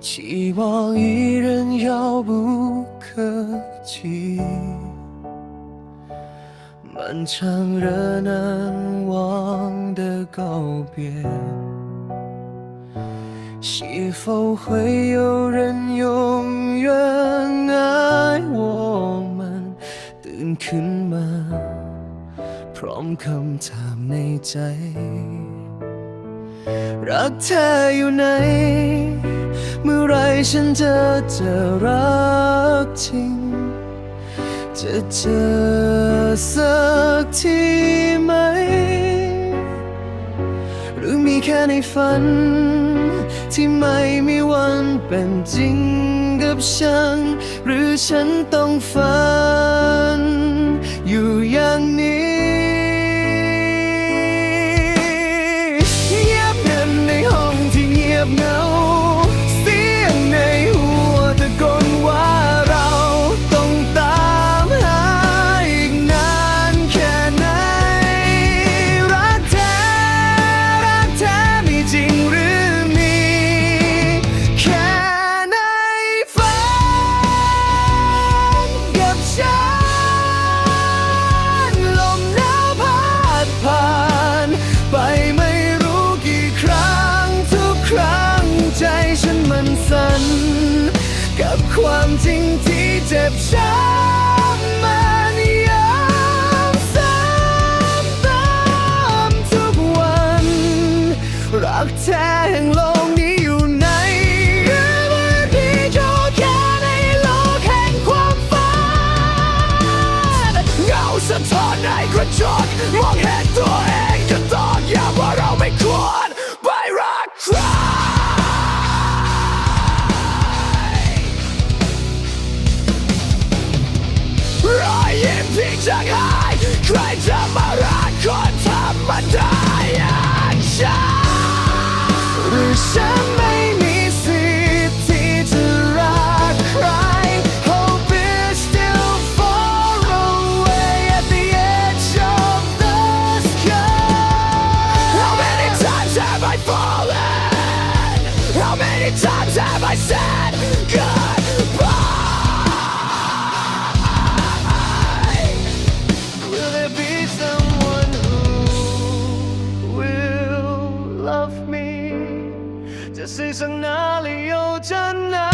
期望一人遥不可及，漫长而难忘的告别。是否会有人永远爱我们ตื่นขึ้นมา พร้อมคำถามในใจ รักเธออยู่ไหน เมื่อ ไรฉันจะจะรักจริง จะเจอสักทีไหม หรือมีแค่ในฝัน ที่ไม่มีวันเป็นจริงกับฉัน หรือฉันต้องฝัน อยู่อย่างนี้ ความจริงที่เจ็บช้ำมันย้ำซ้ำเติมทุกวัน รักแท้แห่งโลกนี้อยู่ไหนหรือว่าพี่โจแค่ในโลกแห่งความฝันเงาสะท้อนในกระจกมองเห็น ยิ้มที่จะหายใครจะมารักคนธรรมดาอย่างฉันหรือฉัน 世上哪里有真爱？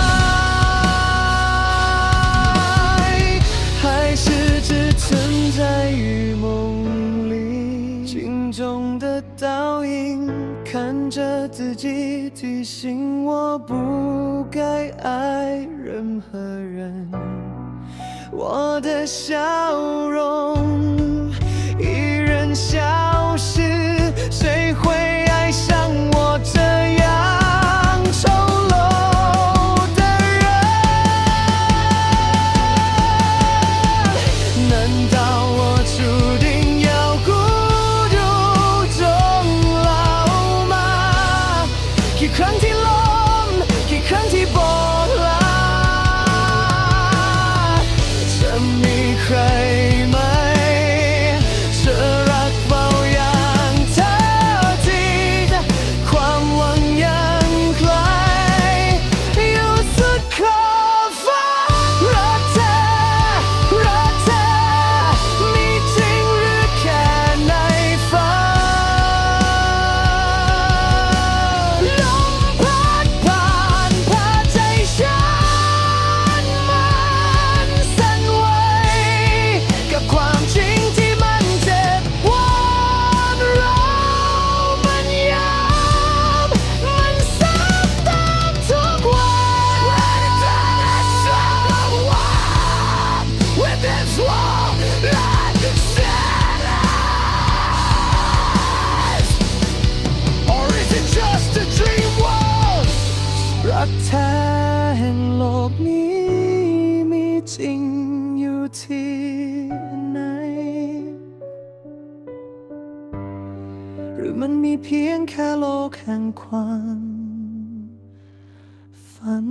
还是只存在于梦里？镜中的倒影，看着自己，提醒我不该爱任何人。我的笑容 รือมันมีเพียงแค่โลกแห่งความฝัน